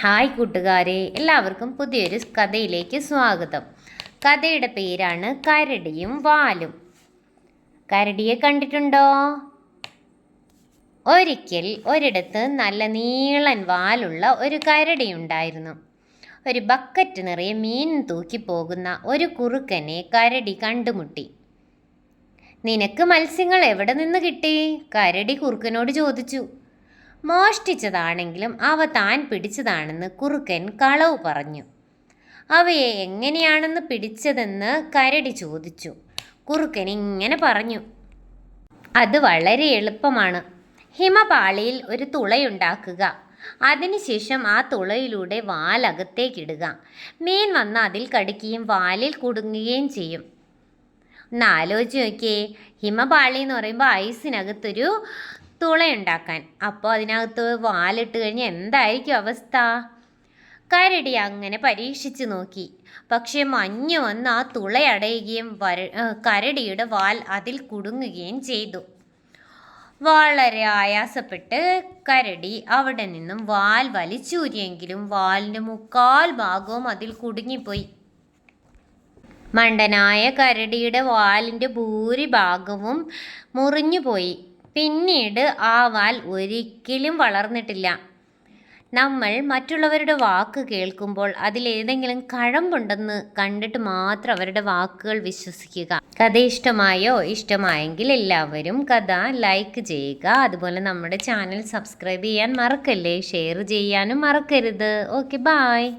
Hi കൂട്ടുകാരെ എല്ലാവർക്കും പുതിയൊരു കഥയിലേക്ക് സ്വാഗതം. കഥയുടെ പേരാണ് കരടിയും വാലും. കരടിയെ കണ്ടിട്ടുണ്ടോ? ഒരിക്കൽ ഒരിടത്ത് നല്ല നീളൻ വാലുള്ള ഒരു കരടി ഉണ്ടായിരുന്നു. ഒരു ബക്കറ്റ് നിറയെ മീൻ തൂക്കി പോകുന്ന ഒരു കുറുക്കനെ കരടി കണ്ടുമുട്ടി. നിനക്ക് മത്സ്യങ്ങൾ എവിടെ നിന്ന് കിട്ടി? കരടി കുറുക്കനോട് ചോദിച്ചു. മോഷ്ടിച്ചതാണെങ്കിലും അവ താൻ പിടിച്ചതാണെന്ന് കുറുക്കൻ കളവ് പറഞ്ഞു. അവയെ എങ്ങനെയാണെന്ന് പിടിച്ചതെന്ന് കരടി ചോദിച്ചു. കുറുക്കൻ ഇങ്ങനെ പറഞ്ഞു. അത് വളരെ എളുപ്പമാണ്. ഹിമപാളിയിൽ ഒരു തുളയുണ്ടാക്കുക. അതിനുശേഷം ആ തുളയിലൂടെ വാലകത്തേക്കിടുക മീൻ വന്ന് അതിൽ കടിക്കുകയും വാലിൽ കുടുങ്ങുകയും ചെയ്യും. ഒന്ന് ആലോചിച്ച് നോക്കിയേ. ഹിമപാളി എന്ന് പറയുമ്പോൾ ഐസിനകത്തൊരു തുളയുണ്ടാക്കാൻ അപ്പോൾ അതിനകത്ത് വാലിട്ട് കഴിഞ്ഞാൽ എന്തായിരിക്കും അവസ്ഥ? കരടി അങ്ങനെ പരീക്ഷിച്ചു നോക്കി. പക്ഷെ മഞ്ഞ് വന്ന് ആ തുളയടയുകയും വര കരടിയുടെ വാൽ അതിൽ കുടുങ്ങുകയും ചെയ്തു. വളരെ ആയാസപ്പെട്ട് കരടി അവിടെ നിന്നും വാൽ വലിച്ചൂരിയെങ്കിലും വാലിന്റെ മുക്കാൽ ഭാഗവും അതിൽ കുടുങ്ങിപ്പോയി. മണ്ടനായ കരടിയുടെ വാലിന്റെ ഭൂരിഭാഗവും മുറിഞ്ഞുപോയി. പിന്നീട് ആ വാൽ ഒരിക്കലും വളർന്നിട്ടില്ല. നമ്മൾ മറ്റുള്ളവരുടെ വാക്ക് കേൾക്കുമ്പോൾ അതിലേതെങ്കിലും കഴമ്പുണ്ടെന്ന് കണ്ടിട്ട് മാത്രം അവരുടെ വാക്കുകൾ വിശ്വസിക്കുക. കഥ ഇഷ്ടമായോ ഇഷ്ടമായെങ്കിൽ എല്ലാവരും കഥ ലൈക്ക് ചെയ്യുക. അതുപോലെ നമ്മുടെ ചാനൽ സബ്സ്ക്രൈബ് ചെയ്യാൻ മറക്കല്ലേ? ഷെയർ ചെയ്യാനും മറക്കരുത്. Okay bye